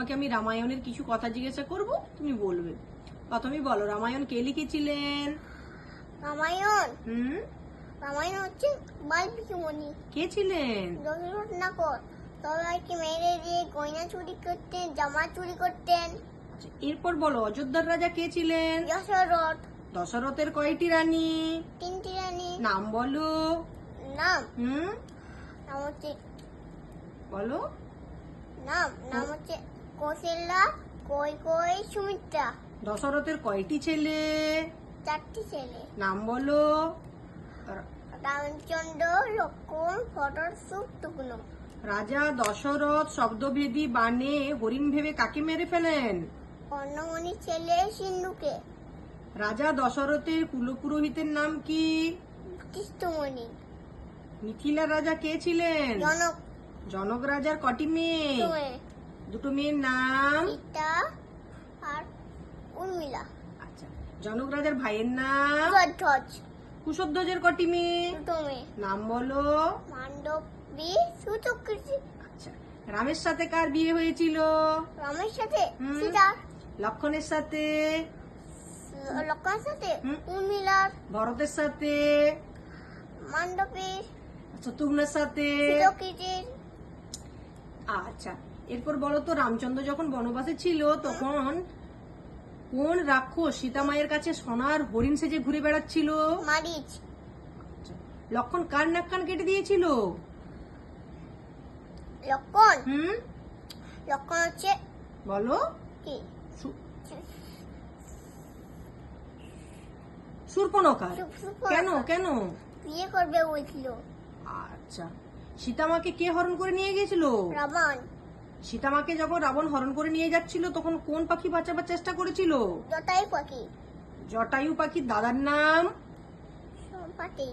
তোমাকে আমি রামায়ণের কিছু কথা জিজ্ঞাসা করব তুমি বলবে। প্রথমেই বলো রামায়ণ কে লিখেছিলেন? রামায়ণ? হুম? রামায়ণ হচ্ছে বাল্মীকি মণি কে ছিলেন? দশরথ নাকর সবাইকে মেরে দিয়ে গয়না চুরি করতেন জামা চুরি করতেন। আচ্ছা, এরপর বলো অযোধ্যার রাজা কে ছিলেন? দশরথ। দশরথের কয়টি রানী? তিনটি রানী। নাম বলো। নাম? হুম? নাম হচ্ছে বলো। নাম। নাম হচ্ছে কৌশল্যা কই কই সুমিত্রা। দশরথের কয়টি ছেলে? চারটি ছেলে। নাম বলো। রামচন্দ্র লক্ষণ ফটর টুকনো রাজা দশরথ শব্দভেদী বানে হরিণ ভেবে কাকে মেরে ফেলেন? কর্ণমণি ছেলে সিন্ধুকে। রাজা দশরথের কুলপুরোহিতের নাম কি? কৃষ্ণমণি। মিথিলা রাজা কে ছিলেন? জনক। জনক রাজার কটি মেয়ে? দুটো মেয়ের নাম? আর উর্মিলা। আচ্ছা জনক রাজার ভাইয়ের নাম? ধ্বজ কুশধ্বজের কটি মেয়ে? দুটো মেয়ে। নাম বলো। মান্ডবী সুচকৃতি আচ্ছা রামের সাথে কার বিয়ে হয়েছিল? রামের সাথে। সীতার। লক্ষণের সাথে? লক্ষণের সাথে। উর্মিলার। ভরতের সাথে? মান্ডবীর। শত্রুঘ্নের সাথে? আচ্ছা এরপর বলো তো রামচন্দ্র যখন বনবাসে ছিল তখন কোন রাক্ষস সীতামায়ের কাছে সোনার হরিণ সেজে ঘুরে বেড়াচ্ছিল? মারিচ। লক্ষণ কার নাক কান কেটে দিয়েছিল? লক্ষণ। হুম? লক্ষণ হচ্ছে বলো। কি? সু- শূর্পণখার সু- সুপর্ণা। কেন কেন? বিয়ে করবে বলছিল আচ্ছা। সীতামাকে কে হরণ করে নিয়ে গিয়েছিল? রাবণ। সীতামাকে যখন রাবণ হরণ করে নিয়ে যাচ্ছিল তখন কোন পাখি বাঁচাবার চেষ্টা করেছিল? জটায়ু পাখি। জটায়ু পাখির দাদার নাম? সম্পাতি।